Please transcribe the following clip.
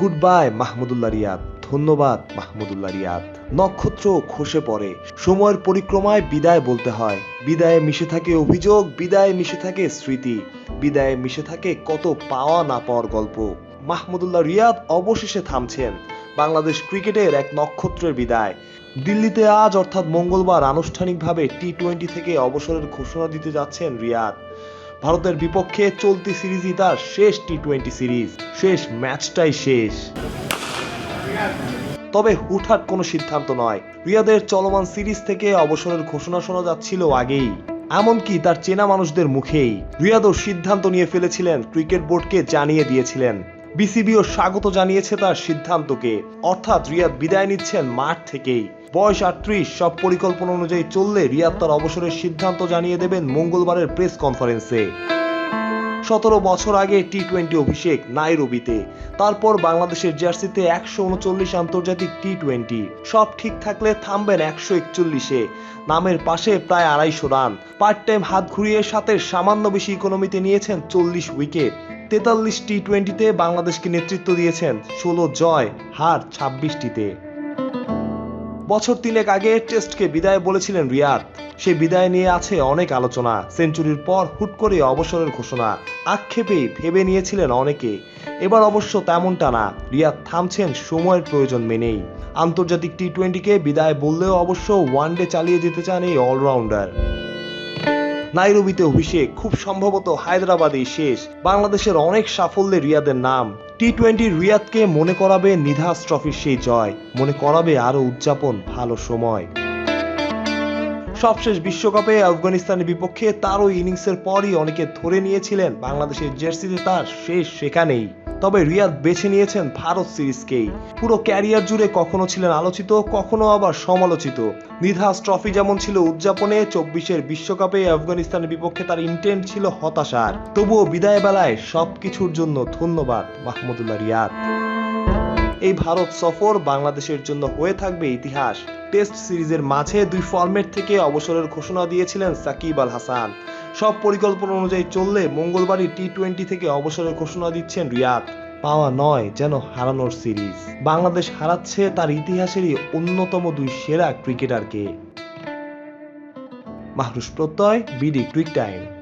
Good bye Mahmudullah Riyad. ধন্যবাদ মাহমুদুল্লাহ রিয়াদ। নক্ষত্র খসে পড়ে। সময়ের পরিক্রমায় বিদায় বলতে হয়। বিদায়ে মিশে থাকে অভিযোগ, বিদায়ে মিশে থাকে স্মৃতি। বিদায়ে মিশে থাকে কত পাওয়া না পাওয়ার গল্প। মাহমুদুল্লাহ রিয়াদ অবশেষে থামছেন। বাংলাদেশ ক্রিকেটের এক নক্ষত্রের বিদায়। দিল্লিতে আজ অর্থাৎ মঙ্গলবার আনুষ্ঠানিকভাবে টি টোয়েন্টি থেকে অবসরের ঘোষণা দিতে যাচ্ছেন রিয়াদ। ভারতের বিপক্ষে চলতি সিরিজই তার শেষ টি টোয়েন্টি সিরিজ। শেষ ম্যাচটাই শেষ। তবে হুটহাট কোনো সিদ্ধান্ত নয়। রিয়াদের চলমান সিরিজ থেকে অবসরের ঘোষণা শোনা যাচ্ছিল আগেই। এমনকি তার চেনা মানুষদের মুখেই। রিয়াদও সিদ্ধান্ত নিয়ে ফেলেছিলেন, ক্রিকেট বোর্ডকে জানিয়ে দিয়েছিলেন। বিসিবিও স্বাগত জানিয়েছে তার সিদ্ধান্তকে। অর্থাৎ রিয়াদ বিদায় নিচ্ছেন মাঠ থেকেই। বয়স আটত্রিশ, সব পরিকল্পনা অনুযায়ী চললে রিয়াদ তার অবসরের সিদ্ধান্ত জানিয়ে দেবেন মঙ্গলবারের প্রেস কনফারেন্সে। সতেরো বছর আগে টি টোয়েন্টি অভিষেক নাইরোবিতে, তারপর বাংলাদেশের জার্সিতে একশো উনচল্লিশ আন্তর্জাতিক টি টোয়েন্টি সব ঠিক থাকলে থামবেন একশো একচল্লিশে। নামের পাশে প্রায় আড়াইশো রান। পার্ট টাইম হাত ঘুরিয়ে সাথে সামান্য বেশি ইকোনমিতে নিয়েছেন চল্লিশ উইকেট। তেতাল্লিশ টি টোয়েন্টিতে বাংলাদেশকে নেতৃত্ব দিয়েছেন ষোলো জয়, হার ছাব্বিশটিতে। বছর তিনেক আগে টেস্টকে বিদায় বলেছিলেন রিয়াদ। সে বিদায় নিয়ে আছে অনেক আলোচনা। সেঞ্চুরির পর হুট করে অবসরের ঘোষণা। আক্ষেপেই ভেবে নিয়েছিলেন অনেকে। এবার অবশ্য তেমনটা না। রিয়াদ থামছেন সময়ের প্রয়োজন মেনেই। আন্তর্জাতিক টি টোয়েন্টিকে বিদায় বললেও অবশ্য ওয়ানডে চালিয়ে যেতে চান এই অলরাউন্ডার। নাইরোবিতে অভিষেক, খুব সম্ভবত হায়দ্রাবাদেই শেষ। বাংলাদেশের অনেক সাফল্যে রিয়াদের নাম। টি টোয়েন্টি রিয়াদকে মনে করাবে নিধাস ট্রফির সেই জয়, মনে করাবে আরও উদযাপন ভালো সময়। সবশেষ বিশ্বকাপে আফগানিস্তানের বিপক্ষে তারও ইনিংসের পরই অনেকে ধরে নিয়েছিলেন বাংলাদেশের জার্সিতে তার শেষ সেখানেই। তবে রিয়াদ বেছে নিয়েছেন ভারত সিরিজকেই। পুরো ক্যারিয়ার জুড়ে কখনো ছিলেন আলোচিত, কখনো আবার সমালোচিত। নিধাস ট্রফি যেমন ছিল উদযাপনে, চব্বিশের বিশ্বকাপে আফগানিস্তানের বিপক্ষে তার ইন্টেন্ট ছিল হতাশার। তবুও বিদায় বেলায় সবকিছুর জন্য ধন্যবাদ মাহমুদুল্লাহ রিয়াদ। এই ভারত সফর বাংলাদেশের জন্য হয়ে থাকবে ইতিহাস। টেস্ট সিরিজের মাঝে দুই ফরম্যাট থেকে অবসরের ঘোষণা দিয়েছিলেন সাকিব আল হাসান। সব পরিকল্পনা অনুযায়ী চললে মঙ্গলবারই টি টোয়েন্টি থেকে অবসরের ঘোষণা দিচ্ছেন রিয়াদ। পাওয়া নয় যেন হারানোর সিরিজ। বাংলাদেশ হারাচ্ছে তার ইতিহাসেরই অন্যতম দুই সেরা ক্রিকেটারকে। মাহরুষ প্রত্যয়, বিডি ক্রিক টাইম।